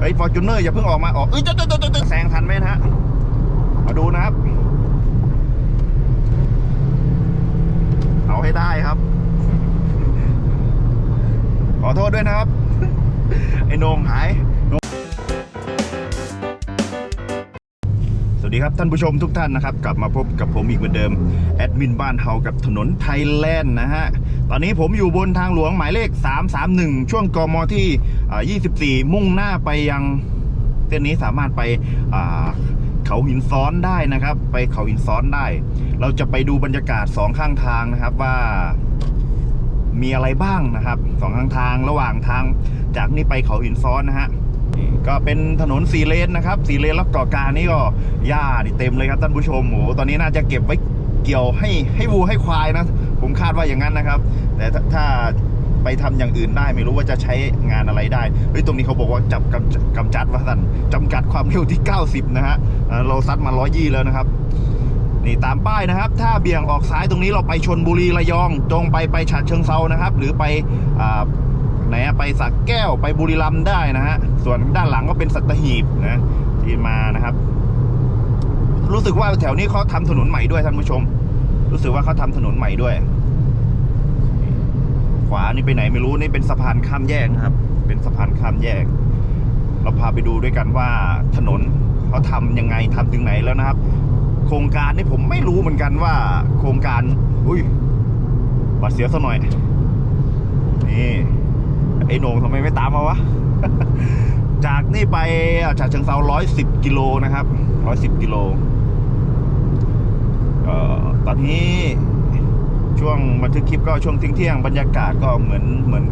เฮ้ยฟอร์จูเนอร์อย่าเพิ่งออกมาออกเอ้ยจะจะจะจะแซงทันไหมนะฮะมาดูนะครับ เอาให้ได้ครับ ขอโทษด้วยนะครับ ไอ้โหนงหาย สวัสดีครับท่านผู้ชมทุกท่านนะครับ กลับมาพบกับผมอีกเหมือนเดิม แอดมินบ้านเฮากับถนนไทยแลนด์นะฮะ ตอนนี้ผมอยู่บนทางหลวงหมายเลข 331 ช่วงกมที่ 24 มุ่งหน้าไปยังเส้นนี้สามารถไปเขาหินซ้อนได้นะครับ ไปเขาหินซ้อนได้ เราจะไปดูบรรยากาศสองข้างทางนะครับว่ามีอะไรบ้างนะครับสองข้างทางระหว่างทางจากนี่ไปเขาหินซ้อนนะฮะก็เป็นถนนสี่เลนนะครับสี่เลนแล้วกาะกางนี่ก็หญ้านี่เต็มเลยครับท่านผู้ชมโอ้โหตอนนี้น่าจะเก็บไว้เกี่ยวให้ให้วัวให้ควายนะ ผมคาดว่าอย่างนั้นนะครับ แต่ถ้าไปทำอย่างอื่นได้ไม่รู้ว่าจะใช้งานอะไรได้เฮ้ยตรงนี้เขาบอกว่าจับกำจัดกำจัดว่าสันจำกัดความเร็วที่ 90 นะฮะเราซัดมา120แล้วนะครับนี่ตามป้ายนะครับ ถ้าเบี่ยงออกซ้ายตรงนี้เราไปชนบุรีระยองตรงไปไปฉะเชิงเซานะครับ หรือไปอไหนไปสักแก้วไปบุรีรัมย์ได้นะฮะส่วนด้านหลังก็เป็นสัตหีบนะที่มานะครับ รู้สึกว่าแถวนี้เขาทำถนนใหม่ด้วยท่านผู้ชม รู้สึกว่าเขาทำถนนใหม่ด้วย ขวานี่ไปไหนไม่รู้นี่เป็นสะพานข้ามแยกนะครับ เป็นสะพานข้ามแยก เราพาไปดูด้วยกันว่าถนนเขาทำยังไงทำถึงไหนแล้วนะครับ โครงการนี่ผมไม่รู้เหมือนกันว่า โครงการ อุ้ยบัดเสียซะหน่อย นี่ไอ้โหนงทำไมไม่ตามมาวะจากนี่ไปจากเชิงเซาร้อยสิบกิโลนะครับร้อยสิบกิโล เอ่อ ตอนนี้ช่วงบันทึกคลิปก็ช่วงเที่ยงๆบรรยากาศก็เหมือนเหมือน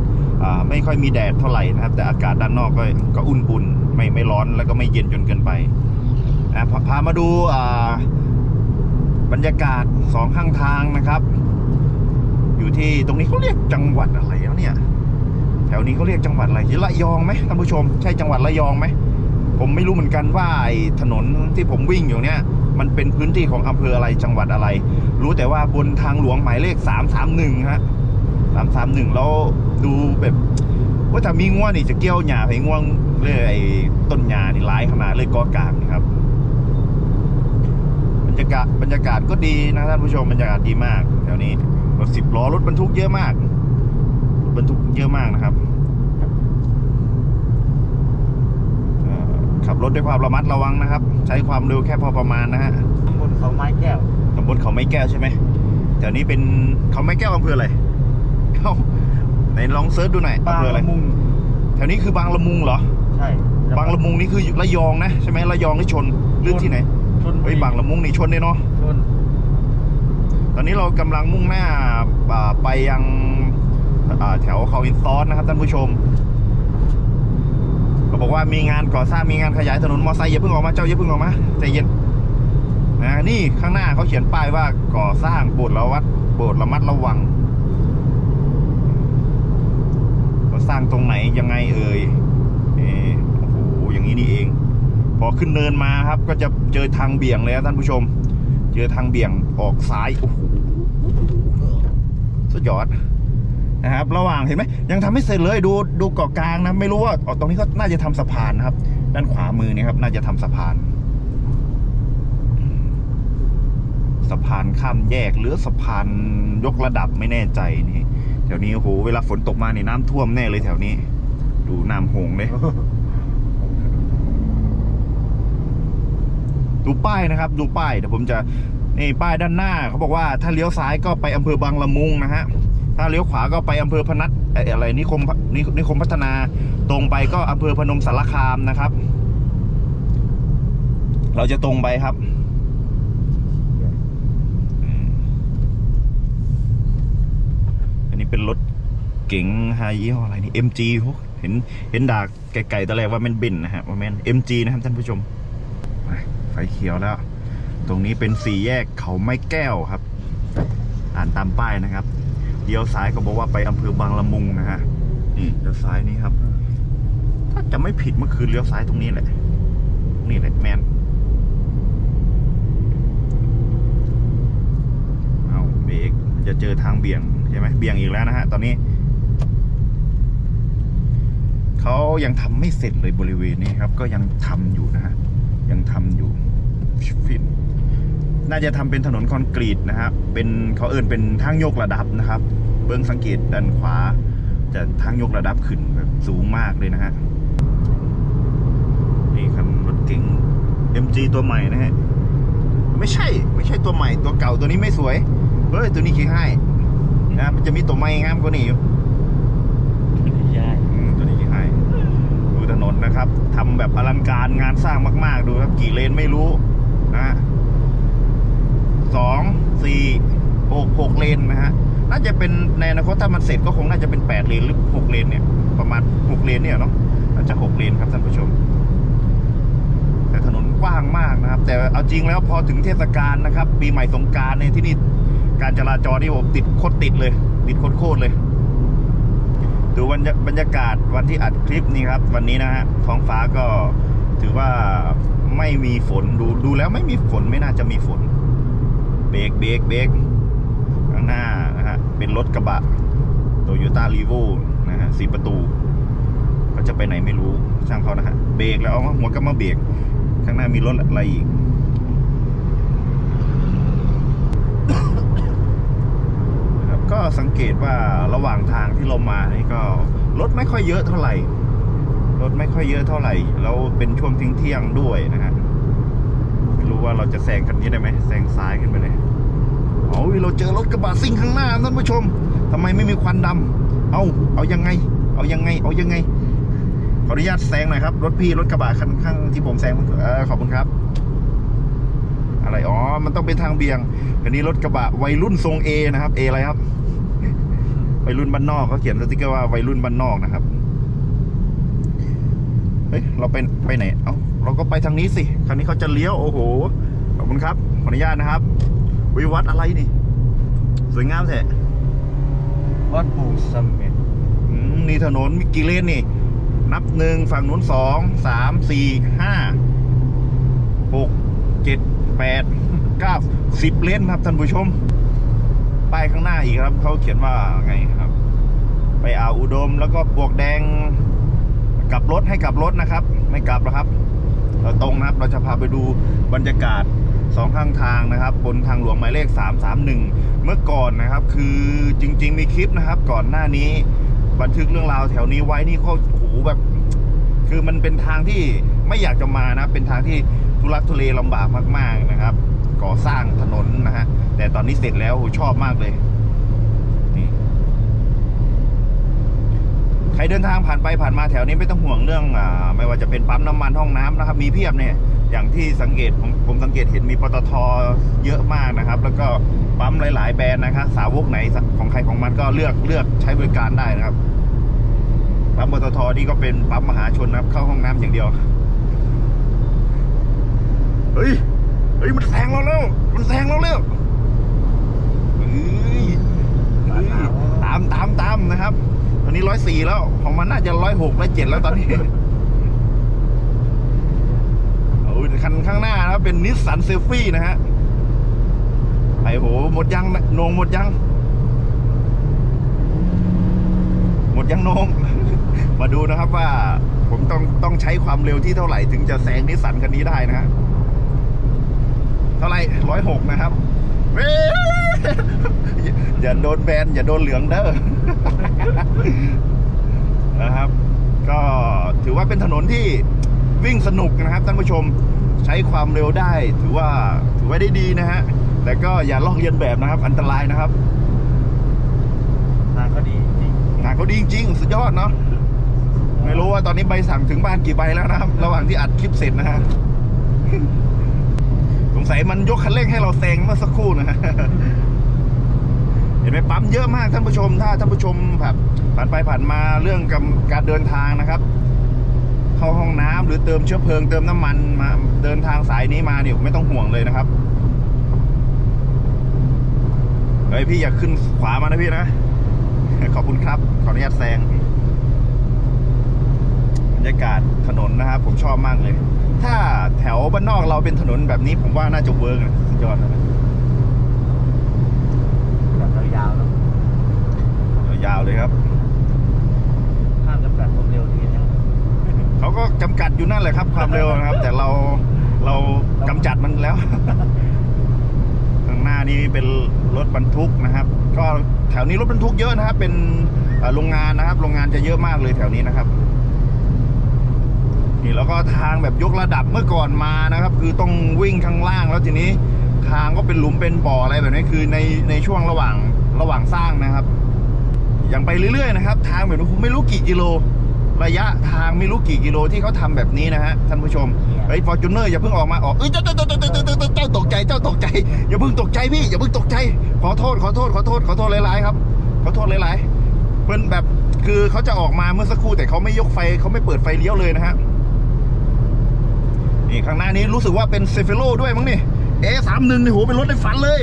อไม่ค่อยมีแดดเท่าไหร่นะครับ แต่อากาศด้านนอกก็ก็อุ่นๆไม่ไม่ร้อนแล้วก็ไม่เย็นจนเกินไปอะพาพามาดูบรรยากาศสองข้างทางนะครับ อยู่ที่ตรงนี้เขาเรียกจังหวัดอะไรแล้วเนี่ยแถวนี้เขาเรียกจังหวัดอะไรระยองไหมท่านผู้ชม ใช่จังหวัดระยองไหม ผมไม่รู้เหมือนกันว่าไอ้ถนนที่ผมวิ่งอยู่เนี่ย มันเป็นพื้นที่ของอำเภออะไรจังหวัดอะไร รู้แต่ว่าบนทางหลวงหมายเลขสามสามหนึ่งฮะสามสามหนึ่งแล้วดูแบบว่าถ้ามีง่วงนี่จะเกี่ยวหญ้าให้ง่วงเลยไอ้ต้นหญ้านี่ร้ายขนาดเลยกอกลางนะครับ บรรยากาศบรรยากาศก็ดีนะท่านผู้ชมบรรยากาศดีมากแถวนี้รถสิบล้อรถบรรทุกเยอะมากรถบรรทุกเยอะมากนะครับเอ่อขับร ถด้วยความระมัดระวังนะครับ ใช้ความเร็วแค่พอประมาณนะฮะตำบลเขาไม้แก้วตำบลเขาไม้แก้วใช่ไหมแถวนี้เป็นเขาไม้แก้วอำเภออะไรเอ้าไหนลองเซิร์ชดูหน่อยบาอำงเภออะไรละมุงแถวนี้คือบางละมุงเหรอ ใช่บางละมุงนี่คือระยองนะใช่ไหมระยองที่ชนหรือที่ไหนชนบุเฮ้ยรีบางละมุงนี่ชนเนี่ยเนาะชนตอนนี้เรากำลังมุ่งหน้าอ่าไปยังอ่าแถวเขาอินซ้อนนะครับท่านผู้ชมก็ บอกว่ามีงานก่อสร้างมีงานขยายถนนมอไซค์อย่าเพิ่งออกมาเจ้าอย่าเพิ่งออกมาใจเย็นนะนี่ข้างหน้าเขาเขียนป้ายว่าก่อสร้างโปรดระวัดโปรดระมัดระวังก่อสร้างตรงไหนยังไงเอ่ยเออโอ้โหอย่างนี้นี่เอง พอขึ้นเนินมาครับ ก็จะเจอทางเบี่ยงเลยครับท่านผู้ชม เจอทางเบี่ยงออกซ้ายโอ้โหสุดยอด นะครับ ระหว่างเห็นไหมยังทำไม่เสร็จเลยดูดูเกาะกลางนะไม่รู้ว่าอ๋อตรงนี้ก็น่าจะทำสะพานนะครับ ด้านขวามือนี่ครับ น่าจะทำสะพาน สะพานข้ามแยกหรือสะพานยกระดับไม่แน่ใจนี่แถวนี้โอ้โหเวลาฝนตกมานี่น้ำท่วมแน่เลยแถวนี้ ดูน้ำหงเลยดูป้ายนะครับ ดูป้ายเดี๋ยวผมจะนี่ป้ายด้านหน้าเขาบอกว่าถ้าเลี้ยวซ้ายก็ไปอำเภอบางละมุงนะฮะ ถ้าเลี้ยวขวาก็ไปอำเภอพนัสอะไรนิคมนินิคมพัฒนาตรงไปก็อำเภอพนมสารคามนะครับ เราจะตรงไปครับอันนี้เป็นรถเก๋งไฮยี่ห้ออะไรนี่ MG เห็นเห็นดากไกลๆตอนแรกว่าแม่นเบนนะฮะว่าแม่น MG นะครับท่านผู้ชมไปไฟเขียวแล้ว ตรงนี้เป็นสี่แยกเขาไม้แก้วครับ อ่านตามป้ายนะครับ เลี้ยวซ้ายก็บอกว่าไปอำเภอบางละมุงนะฮะนี่เลี้ยวซ้ายนี่ครับ ถ้าจะไม่ผิดเมื่อคืนเลี้ยวซ้ายตรงนี้แหละนี่แหละแมนเอาเบรกจะเจอทางเบี่ยงใช่ไหมเบี่ยงอีกแล้วนะฮะตอนนี้เขายังทำไม่เสร็จเลยบริเวณนี้ครับ ก็ยังทำอยู่นะฮะยังทำอยู่ฟิน น่าจะทำเป็นถนนคอนกรีตนะครับเป็นเขาเอินเป็นทางยกระดับนะครับ เบื้องสังเกตด้านขวา จะทางยกระดับขึ้นแบบสูงมากเลยนะฮะนี่คันรถเก๋ง MG ตัวใหม่นะฮะไม่ใช่ ไม่ใช่ตัวใหม่ตัวเก่าตัวนี้ไม่สวยเฮ้ยตัวนี้ขี้ให้นะมันจะมีตัวใหม่งามกว่านี้อยู่ไม่ใช่อืมตัวนี้ขี้ให้ดูถนนนะครับทำแบบอลังการงานสร้างมาก ๆ ดูครับกี่เลนไม่รู้นะ 4 6 6เลนนะฮะ น่าจะเป็นในอนาคตถ้ามันเสร็จก็คงน่าจะเป็น 8 เลนหรือ 6 เลนเนี่ย ประมาณ 6 เลนเนี่ยเนาะ น่าจะ 6 เลนครับท่านผู้ชม แต่ถนนกว้างมากนะครับ แต่เอาจริงแล้วพอถึงเทศกาลนะครับ ปีใหม่สงการในที่นี่การจราจรนี่ผมติดโคตรติดเลย ติดโคตรโคตรเลยดูบรรยากาศวันที่อัดคลิปนี้ครับ วันนี้นะฮะท้องฟ้าก็ถือว่าไม่มีฝนดูดูแล้วไม่มีฝนไม่น่าจะมีฝน เบรกเบรกเบรกข้างหน้านะฮะเป็นรถกระบะโตโยต้ารีโวนะฮะสีประตูก็จะไปไหนไม่รู้ช่างเขานะฮะเบรกแล้วเอาหัวก็มาเบรกข้างหน้ามีรถอะไรอีกนะครับก็สังเกตว่าระหว่างทางที่เรามานี่ก็รถไม่ค่อยเยอะเท่าไหร่รถไม่ค่อยเยอะเท่าไหร่แล้วเป็นช่วงทิ้งเที่ยงๆด้วยนะฮะ รู้ว่าเราจะแซงคันนี้ได้ไหมแซงซ้ายขึ้นไปเลยโอ้ยเราเจอรถกระบะซิ่งข้างหน้าท่านผู้ชมทำไมไม่มีควันดำเอาเอายังไง เอายังไง เอายังไง ขออนุญาตแซงหน่อยครับ รถพี่รถกระบะคันข้างที่ผมแซงเมื่อกี้เออขอบคุณครับ อะไรอ๋อมันต้องเป็นทางเบี่ยงอันนี้รถกระบะวัยรุ่นทรงเอนะครับเออะไรครับวัยรุ่นบ้านนอกเขาเขียนสติ๊กเกอร์ว่าวัยรุ่นบ้านนอกนะครับเฮ้ยเราไปไปไหน เอ้า เราก็ไปทางนี้สิคราวนี้เขาจะเลี้ยวโอ้โหขอบคุณครับขออนุญาตนะครับ วิวัดอะไรนี่ สวยงามแท้วัดปูสมเม็ดอืมนี่ถนนมีกี่เลนนี่ นับหนึ่งฝั่งนู้นสองสามสี่ห้าหกเจ็ดแปดเก้าสิบเลนครับท่านผู้ชมป้ายข้างหน้าอีกครับเขาเขียนว่าไงครับ ไปอ่าวอุดมแล้วก็บวกแดงกลับรถให้กลับรถนะครับ ไม่กลับแล้วครับเรา ตรงนะครับ เราจะพาไปดูบรรยากาศสองข้างทางนะครับ บนทางหลวงหมายเลข 331 เมื่อก่อนนะครับ คือจริง ๆ มีคลิปนะครับ ก่อนหน้านี้ บันทึกเรื่องราวแถวนี้ไว้นี่เขาโอ้โหแบบ คือมันเป็นทางที่ไม่อยากจะมานะ เป็นทางที่ทุลักทุเลลำบากมาก ๆนะครับ ก่อสร้างถนนนะฮะแต่ตอนนี้เสร็จแล้วชอบมากเลยนี่ ใครเดินทางผ่านไปผ่านมาแถวนี้ไม่ต้องห่วงเรื่องอ่าไม่ว่าจะเป็นปั๊มน้ำมันห้องน้ำนะครับ มีเพียบเนี่ยอย่างที่สังเกตผมผมสังเกตเห็นมีปตทเยอะมากนะครับ แล้วก็ปั๊มหลาย ๆ แบรนด์นะครับสาวกไหนของใครของมันก็เลือกเลือกใช้บริการได้นะครับปั๊มปตทนี่ก็เป็นปั๊มมหาชนนะครับ เข้าห้องน้ำอย่างเดียวเฮ้ยเฮ้ยมันแซงเราแล้ว มันแซงเราแล้วเฮ้ยเฮ้ยตามตามตามนะครับต อนนี้ร้อยสี่แล้ว ของมันน่าจะร้อยหกร้อยเจ็ดแล้วตอนนี้โอ้ยคันข้างหน้านะครับเป็นนิสสันเซลฟี่นะฮะไอโห หมดยังนะโหนงหมดยัง หมดยังโหนง มาดูนะครับว่า ผมต้องต้องใช้ความเร็วที่เท่าไหร่ถึงจะแซงนิสสันคันนี้ได้นะฮะเท่าไหร่ร้อยหกนะครับอย่าโดนแบนอย่าโดนเหลืองเด้อ นะครับ ก็ถือว่าเป็นถนนที่วิ่งสนุกนะครับท่านผู้ชมใช้ความเร็วได้ ถือว่าถือว่าได้ดีนะฮะแต่ก็อย่าลอกเลียนแบบนะครับ อันตรายนะครับทางก็ดีจริงงานเขาดีจริงๆสุดยอดเนาะไม่รู้ว่าตอนนี้ใบสั่งถึงบ้านกี่ใบแล้วนะครับ ระหว่างที่อัดคลิปเสร็จนะฮะสงสัยมันยกคันเร่งให้เราแซงเมื่อสักครู่นะฮะเห็นไหมปั๊มเยอะมากท่านผู้ชม ถ้าท่านผู้ชมแบบผ่านไปผ่านมาเรื่องกการเดินทางนะครับ เข้าห้องน้ำหรือเติมเชื้อเพลิงเติมน้ำมันมาเดินทางสายนี้มาเนี่ยไม่ต้องห่วงเลยนะครับเฮ้ยพี่อยากขึ้นขวามานะพี่นะ ขอบคุณครับขออนุญาตแซงบรรยากาศถนนนะครับผมชอบมากเลย ถ้าแถวบ้านนอกเราเป็นถนนแบบนี้ผมว่าน่าจะเวิร์กนะสุดยอดนะ แบบยาวๆแล้ว ยาวๆเลยครับข้ามจำกัดความเร็วทีนะเขาก็จำกัดอยู่นั่นแหละครับ ความเร็วนะครับ แต่เราเรากำจัดมันแล้ว ข้างหน้านี้เป็นรถบรรทุกนะครับ ก็แถวนี้รถบรรทุกเยอะนะครับ เป็นเอ่อโรงงานนะครับ โรงงานจะเยอะมากเลยแถวนี้นะครับ นี่แล้วก็ทางแบบยกระดับเมื่อก่อนมานะครับ คือต้องวิ่งข้างล่างแล้วทีนี้ทางก็เป็นหลุมเป็นบ่ออะไรแบบนี้คือในในช่วงระหว่างระหว่างสร้างนะครับ อย่างไปเรื่อยๆนะครับ ทางแบบนี้ไม่รู้กี่กิโล ระยะทางไม่รู้กี่กิโลที่เขาทำแบบนี้นะฮะท่านผู้ชมไอ้ฟอร์จูเนอร์อย่าเพิ่งออกมาออกเอ้ยเจ้าเจ้าเจ้าเจ้าเจ้าเจ้าตกใจเจ้าตกใจ อย่าเพิ่งตกใจพี่อย่าเพิ่งตกใจ ขอโทษขอโทษขอโทษขอโทษหลายๆครับขอโทษหลายๆเป็นแบบคือเขาจะออกมาเมื่อสักครู่แต่เขาไม่ยกไฟเขาไม่เปิดไฟเลี้ยวเลยนะฮะนี่ข้างหน้านี้รู้สึกว่าเป็นเซฟิโลด้วยมั้งนี่เอสามหนึ่งนี่โหเป็นรถในฝันเลย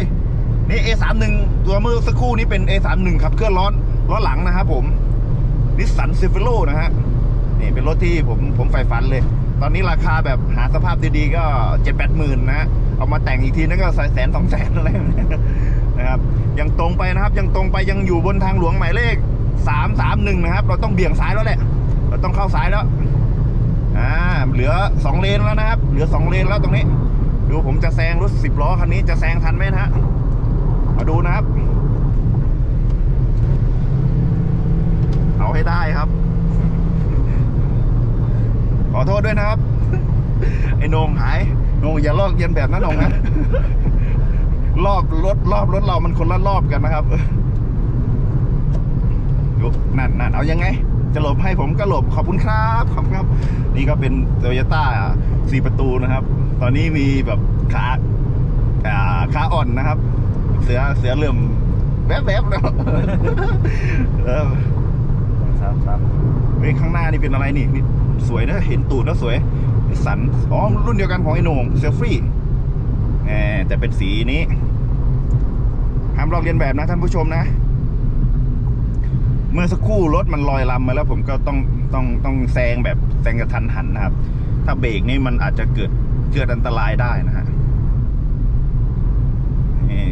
นี่ A31 ตัวเมื่อสักครู่นี้เป็น A31 ขับเคลื่อนล้อล้อหลังนะครับผมนิสสันเซฟิโลนะฮะนี่เป็นรถที่ผมผมใฝ่ฝันเลย ตอนนี้ราคาแบบหาสภาพดีๆก็เจ็ดแปดหมื่นนะเอามาแต่งอีกทีนั่นก็แสนสองแสนอะไรนี้นะครับยังตรงไปนะครับ ยังตรงไปยังอยู่บนทางหลวงหมายเลขสามสามหนึ่งนะครับ เราต้องเบี่ยงซ้ายแล้วแหละเราต้องเข้าซ้ายแล้วอ่าเหลือสองเลนแล้วนะครับ เหลือสองเลนแล้วตรงนี้ ดูผมจะแซงรถสิบล้อคันนี้จะแซงทันไหมนะฮะ มาดูนะครับ เอาให้ได้ครับ ขอโทษด้วยนะครับ ไอ้โหนงหายโหนงอย่าลอกเลียนแบบนั้นโหนงนะรอบรถรอบรถเรามันคนละรอบกันนะครับยุนั่นนั่นเอายังไง จะหลบให้ผมก็หลบขอบคุณครับขอบคุณครับ นี่ก็เป็นโตโยต้าสี่ประตูนะครับ ตอนนี้มีแบบขาอ่าขาอ่อนนะครับ เสือเสือเริ่มแวบๆแล้วเออสามสามเฮ้ยข้างหน้านี่เป็นอะไรนี่นี่สวยนะเห็นตูดแล้วสวยนิสสันอ๋อรุ่นเดียวกันของไอ้โหน่งเซลฟี่แหมแต่เป็นสีนี้ห้ามลอกเลียนแบบนะท่านผู้ชมนะ เมื่อสักครู่รถมันลอยลำมาแล้วผมก็ต้องต้องต้องแซงแบบแซงกระทันหันนะครับ ถ้าเบรกนี่มันอาจจะเกิดเกิดอันตรายได้นะฮะนี่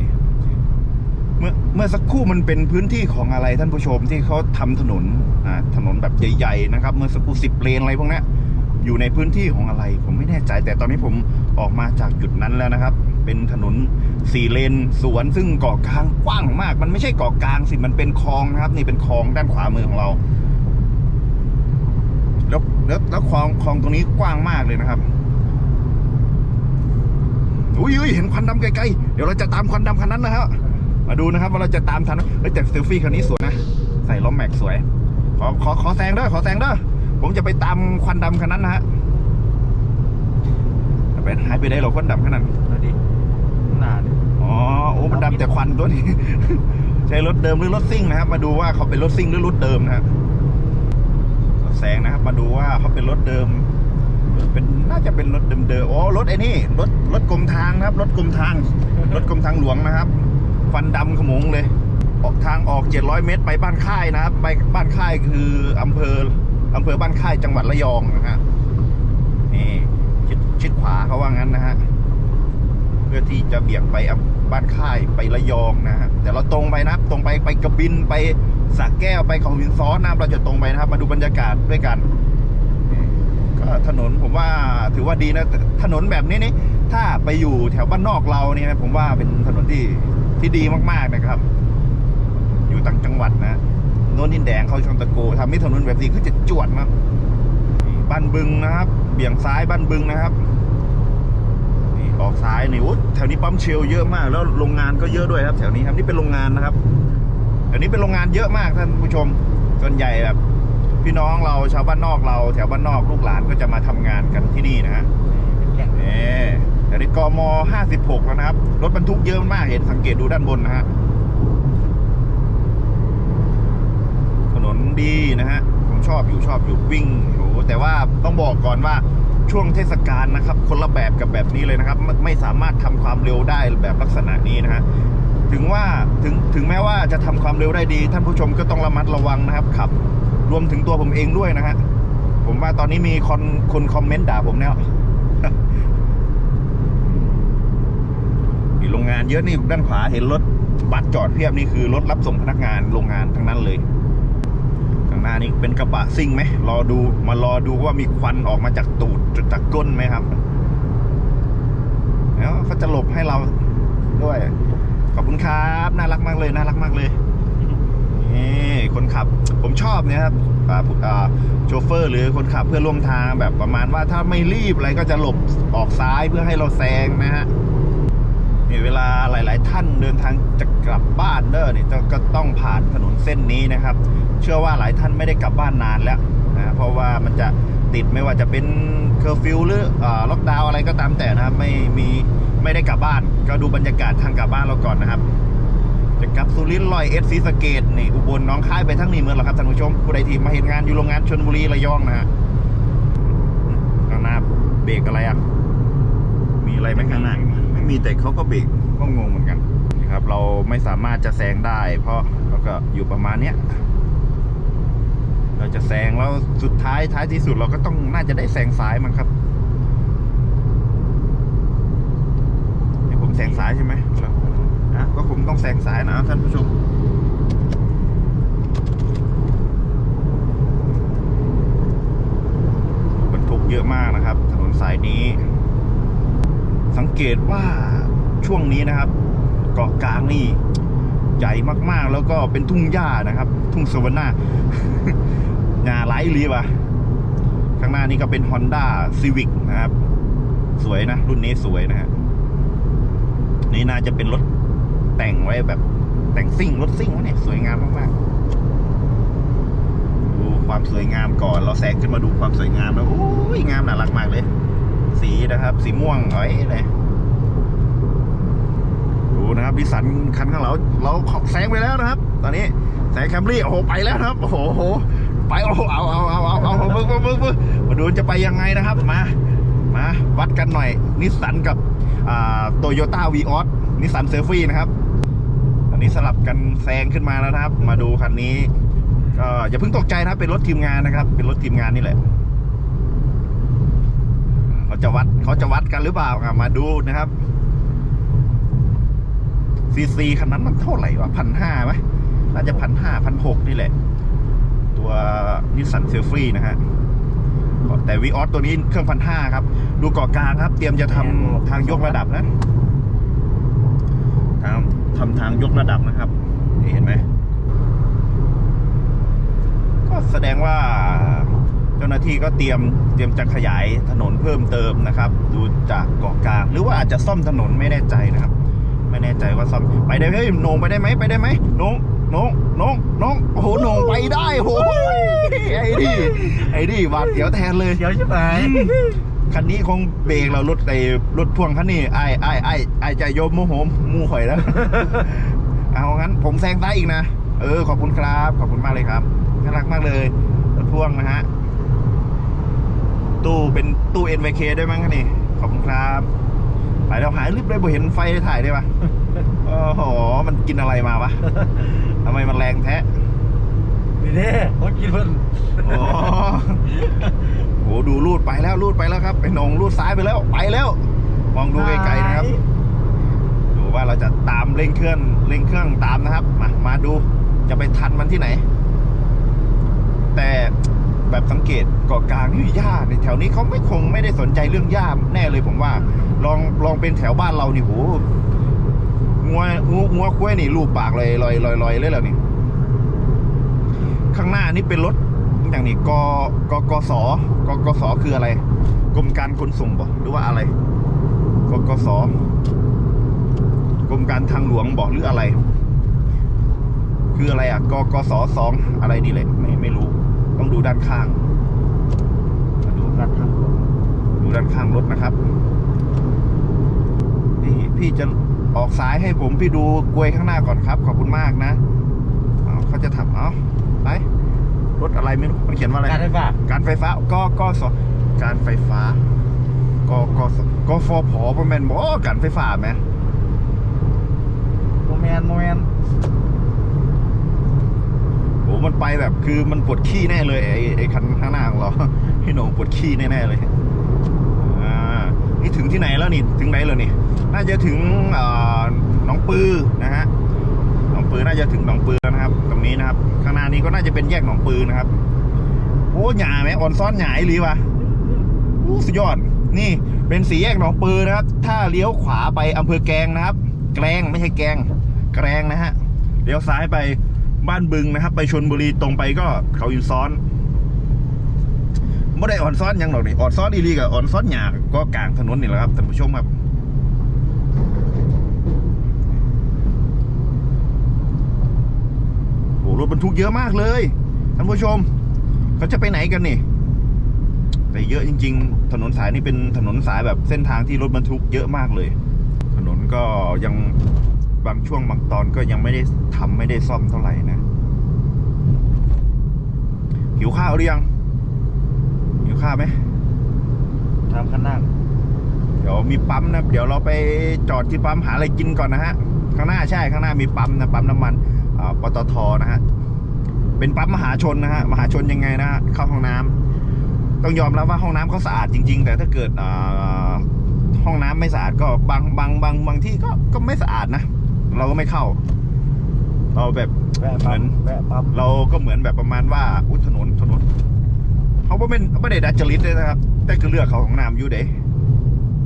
เมื่อเมื่อสักครู่มันเป็นพื้นที่ของอะไรท่านผู้ชมที่เขาทำถนนอ่าถนนแบบใหญ่ๆนะครับ เมื่อสักครู่สิบเลนอะไรพวกนี้อยู่ในพื้นที่ของอะไร ผมไม่แน่ใจ แต่ตอนนี้ผมออกมาจากจุดนั้นแล้วนะครับ เป็นถนนสี่เลนสวนซึ่งเกาะกลางกว้างมาก มันไม่ใช่เกาะกลางสิมันเป็นคลองนะครับ นี่เป็นคลองด้านขวามือของเรา แล้วแล้วแล้วคลองคลองตรงนี้กว้างมากเลยนะครับอุ้ยอุ้ยเห็นควันดำไกลๆเดี๋ยวเราจะตามควันดำคันนั้นนะครับ มาดูนะครับว่าเราจะตามทันไหมเฮ้ยแต่เซลฟี่คันนี้สวยนะ ใส่ล้อแม็กสวย ขอขอขอแซงเด้อขอแซงเด้อผมจะไปตามควันดำคันนั้นนะฮะไปหายไปได้หรอควันดำขนาดนั้นดูดิหน้าดิอ๋อโอ้มันดำแต่ควันตัวนี้ ใช่รถเดิมหรือรถซิ่งนะครับ มาดูว่าเขาเป็นรถซิ่งหรือรถเดิมนะครับแซงนะครับ มาดูว่าเขาเป็นรถเดิม เป็นน่าจะเป็นรถเดิมๆอ๋อรถไอ้นี่รถรถกรมทางนะครับ รถกรมทาง รถกรมทางหลวงนะครับ ฟันดำขมงเลย ออกทางออก 700 เมตรไปบ้านค่ายนะครับไปบ้านค่ายคืออำเภออำเภอบ้านค่ายจังหวัดระยองนะฮะนี่ชิดชิดขวาเขาว่างั้นนะฮะเพื่อที่จะเบี่ยงไปบ้านค่ายไประยองนะฮะแต่เราตรงไปนะครับตรงไปไปกระบินไปสระแก้วไปของวินซ้อนนะเราจะตรงไปนะครับ มาดูบรรยากาศด้วยกันก็ถนนผมว่าถือว่าดีนะถนนแบบนี้นี่ถ้าไปอยู่แถวบ้านนอกเราเนี่ยผมว่าเป็นถนนที่ ที่ดีมากๆนะครับ อยู่ต่างจังหวัดนะโน่นดินแดงเขาชนตะโกทำให้ถนนแบบนี้คือจะจวดนะบ้านบึงนะครับ เบี่ยงซ้ายบ้านบึงนะครับออกซ้ายนี่อุ๊ยแถวนี้ปั๊มเชลเยอะมาก แล้วโรงงานก็เยอะด้วยครับ แถวนี้ครับนี่เป็นโรงงานนะครับแถวนี้เป็นโรงงานเยอะมากท่านผู้ชมส่วนใหญ่แบบพี่น้องเราชาวบ้านนอกเรา แถวบ้านนอกลูกหลานก็จะมาทำงานกันที่นี่นะฮะ เป็นแหล่ง นี่แถวนี้ก ม 56 แล้วนะครับ รถบรรทุกเยอะมากเห็นสังเกตดูด้านบนนะฮะ ถนนดีนะฮะ ผมชอบอยู่ชอบอยู่วิ่งโอ้แต่ว่าต้องบอกก่อนว่าช่วงเทศกาลนะครับ คนละแบบกับแบบนี้เลยนะครับ ไม่สามารถทำความเร็วได้แบบลักษณะนี้นะฮะถึงว่าถึงถึงแม้ว่าจะทำความเร็วได้ดี ท่านผู้ชมก็ต้องระมัดระวังนะครับขับ รวมถึงตัวผมเองด้วยนะฮะผมว่าตอนนี้มีคนคนคอมเมนต์ด่าผมแล้ว มี โรงงานเยอะนี่ด้านขวาเห็นรถบัสจอดเพียบนี่คือรถรับส่งพนักงานโรงงานทั้งนั้นเลยข้างหน้านี่เป็นกระบะซิ่งไหมรอดูมารอดูว่ามีควันออกมาจากตูดจากก้นไหมครับแล้วเขาจะหลบให้เราด้วย ขอบคุณครับ น่ารักมากเลย น่ารักมากเลยนี่คนขับ ผมชอบเนี่ยครับผู้อาโชเฟอร์ หรือคนขับเพื่อร่วมทางแบบประมาณว่าถ้าไม่รีบอะไรก็จะหลบออกซ้ายเพื่อให้เราแซงนะฮะ นี่เวลาหลาย ๆ ท่านเดินทางจะกลับบ้านเด้อเนี่ยจะก็ต้องผ่านถนนเส้นนี้นะครับ เชื่อว่าหลายท่านไม่ได้กลับบ้านนานแล้วนะเพราะว่ามันจะติดไม่ว่าจะเป็นเคอร์ฟิวหรือล็อกดาวอะไรก็ตามแต่นะครับ ไม่มีไม่ได้กลับบ้าน ก็ดูบรรยากาศทางกลับบ้านเราก่อนนะครับจะกลับสุรินทร์ลอยเอสซีสเกตนี่อุบลน้องค่ายไปทั้งนี้เมืองแล้วครับท่านผู้ชมผู้ใดที่มาเห็นงานอยู่โรงงานชนบุรีระยองนะฮะข้างหน้าเบรกอะไรอะมีอะไรไหมข้างหน้า มีแต่เขาก็เบรกก็งงเหมือนกันนี่ครับ เราไม่สามารถจะแซงได้ เพราะเราก็อยู่ประมาณเนี้ยเราจะแซงแล้วสุดท้ายท้ายที่สุดเราก็ต้องน่าจะได้แซงซ้ายมั้งครับให้ผมแซงซ้ายใช่ไหมนะก็ผมต้องแซงซ้ายนะท่านผู้ชมบรรทุกเยอะมากนะครับ ถนนสายนี้ สังเกตว่าช่วงนี้นะครับ เกาะกลางนี่ใหญ่มากๆ แล้วก็เป็นทุ่งหญ้านะครับ ทุ่งสวรรค์หญ้าไร้รีวะข้างหน้านี้ก็เป็น Honda Civic นะครับ สวยนะ รุ่นนี้สวยนะฮะนี่น่าจะเป็นรถแต่งไว้แบบแต่งซิ่งรถซิ่งวะเนี่ยสวยงามมากๆ ดูความสวยงามก่อน เราแซงขึ้นมาดูความสวยงามแล้วโอ้ยงามน่ารักมากเลย สีนะครับ สีม่วงเอ้ยเลยดูนะครับดิสันคันข้างเราเราแซงไปแล้วนะครับ ตอนนี้แซงแคมรี่โอ้โหไปแล้วครับ โอ้โหไปโอ้โหเอาเอาเอาเอาเอาเอาปึ๊บปึ๊บปึ๊บปึ๊บมาดูจะไปยังไงนะครับมามาวัดกันหน่อยนิสสันกับโตโยต้าวีออสนิสสันเซลฟี่นะครับอันนี้สลับกันแซงขึ้นมาแล้วนะครับ มาดูคันนี้ก็อย่าเพิ่งตกใจนะครับ เป็นรถทีมงานนะครับ เป็นรถทีมงานนี่แหละ จะวัดเขาจะวัดกันหรือเปล่าอะมาดูนะครับซีซีคันนั้นมันเท่าไหร่วะพันห้าไหมน่าจะพันห้าพันหกนี่แหละ ตัวนิสสันเซลฟี่นะฮะแต่วีออสตัวนี้เครื่องพันห้าครับ ดูเกาะกลางครับ เตรียมจะทำทางยกระดับนะทางทำทางยกระดับนะครับนี่เห็นไหมก็แสดงว่าเจ้าหน้าที่ก็เตรียมเตรียมจะขยายถนนเพิ่มเติมนะครับ ดูจากเกาะกลาง หรือว่าอาจจะซ่อมถนนไม่แน่ใจนะครับ ไม่แน่ใจว่าซ่อมไปได้ไหมเฮ้ยโหนงไปได้ไหมไปได้ไหมโหนงโหนงโหนงโหนงโอ้โหโหนงไปได้โอ้ยไอ้ดิไอ้ดิหวาดเสียวแทนเลยเดี๋ยวใช่ไหมคันนี้คงเบรกเรารถไอ้รถพ่วงคันนี้ไอ้ไอ้ไอ้ไอ้ใจโยมโมโหมูข่อยแล้ว เอางั้นผมแซงซ้ายอีกนะ เออ ขอบคุณครับ ขอบคุณมากเลยครับน่ารักมากเลยรถพ่วงนะฮะ ตู้เป็นตู้ NVK ด้วยมั้งคะนี่ ขอบคุณครับ ไปแล้วหายรีบเลยบ่เห็นไฟถ่ายได้ปะโอ้โห มันกินอะไรมาวะทำไมมันแรงแท้นี่เด้คนกินเพิ่นโอ้โหดูรูดไปแล้วรูดไปแล้วครับไอ้หนงรูดซ้ายไปแล้วไปแล้ว มองดูไกลๆนะครับ ดูว่าเราจะตามเร่งเครื่องเร่งเครื่องตามนะครับ มามาดูจะไปทันมันที่ไหน แต่ แบบสังเกตเกาะกลางนี่หญ้าในแถวนี้เขาไม่คงไม่ได้สนใจเรื่องหญ้าแน่เลยผมว่า ลองลองเป็นแถวบ้านเรานี่โหงัวงัวงัวคุ้ยนี่รูปปากเลยลอยลอยลอยเลยเหรอนี่ข้างหน้านี่เป็นรถอย่างนี้กกกสกกสคืออะไร กรมการขนส่งบ่หรือว่าอะไรกกสกรมการทางหลวงบอกหรืออะไร คืออะไรอะกกสสองอะไรนี่เลย ต้องดูด้านข้าง มาดูรัดทางหลวงดูด้านข้างรถนะครับนี่พี่จะออกซ้ายให้ผมพี่ดูกลวยข้างหน้าก่อนครับ ขอบคุณมากนะเอาเขาจะทำเอาไปรถอะไรไม่รู้มันเขียนว่าอะไร การไฟฟ้า การไฟฟ้าก็ก็สการไฟฟ้าก็ก็สก็ฟอพอประมาณบ่การไฟฟ้าไหมโมแมนโมแมนโห มันไปแบบคือมันปวดขี้แน่เลยไอ้ไอ้คันข้างหน้าของเราพี่หน่งปวดขี้แน่ๆเลยอ่านี่ถึงที่ไหนแล้วนี่ถึงไหนแล้วนี่ น่าจะถึงหน้องปือนะฮะหน้องปือน่าจะถึงหนองปือแล้วนะครับ ตรงนี้นะครับ ข้างหน้านี้ก็น่าจะเป็นแยกหนองปือนะครับโอ้หยาไหมอ่อนซ้อนหยาอีหลีวะอู้สุดยอดนี่เป็นสีแยกหนองปือนะครับ ถ้าเลี้ยวขวาไปอำเภอแกลงนะครับ แกลงไม่ใช่แกง แกลงนะฮะเลี้ยวซ้ายไป บ้านบึงนะครับ ไปชนบุรีตรงไปก็เขาอินซ้อนไม่ได้อ่อนซ้อนยังหรอกนี่อ่อนซ้อนอีหลีกับอ่อนซ้อนหยาก็กลางถนนนี่แหละครับท่านผู้ชมครับโอ้รถบรรทุกเยอะมากเลยท่านผู้ชมเขาจะไปไหนกันนี่แต่เยอะจริง ๆ ถนนสายนี้เป็นถนนสายแบบเส้นทางที่รถบรรทุกเยอะมากเลย ถนนก็ยัง บางช่วงบางตอนก็ยังไม่ได้ทำไม่ได้ซ่อมเท่าไหร่นะ หิวข้าวหรือยัง หิวข้าวไหมทำข้างหน้าเดี๋ยวมีปั๊มนะ เดี๋ยวเราไปจอดที่ปั๊มหาอะไรกินก่อนนะฮะ ข้างหน้าใช่ข้างหน้ามีปั๊มนะปั๊มน้ำมันอ่าปตทนะฮะ เป็นปั๊มมหาชนนะฮะ มหาชนยังไงนะฮะ เข้าห้องน้ำต้องยอมรับว่าห้องน้ำเขาสะอาดจริง ๆ แต่ถ้าเกิดอ่าห้องน้ำไม่สะอาดก็บางบางบางบางที่ก็ก็ไม่สะอาดนะ เราก็ไม่เข้า เราแบบแวะเหมืปั๊อมน แวะปั๊มเราก็เหมือนแบบประมาณว่าอุยถนนถนนเขาไม่เป็นไม่ได้ดัดจริตเลยนะครับ แต่คือเลือกเขาของนามอยู่เด้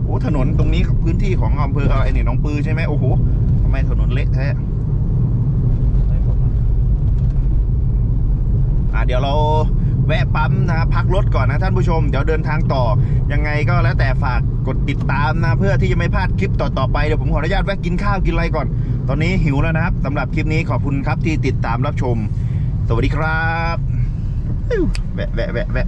โอ้ถนนตรงนี้พื้นที่ของอำเภออะไรเนี่ยหน้องปือใช่ไหมโอ้โหทำไมถนนเละแท้ไม่ผมนะอะเดี๋ยวเรา แวะปั๊มนะพักรถก่อนนะท่านผู้ชม เดี๋ยวเดินทางต่อ ยังไงก็แล้วแต่ฝากกดติดตามนะ เพื่อที่จะไม่พลาดคลิปต่อๆไปเดี๋ยวผมขออนุญาตแวะกินข้าวกินอะไรก่อน ตอนนี้หิวแล้วนะครับสำหรับคลิปนี้ขอบคุณครับที่ติดตามรับชม สวัสดีครับแวะแวะแวะแวะ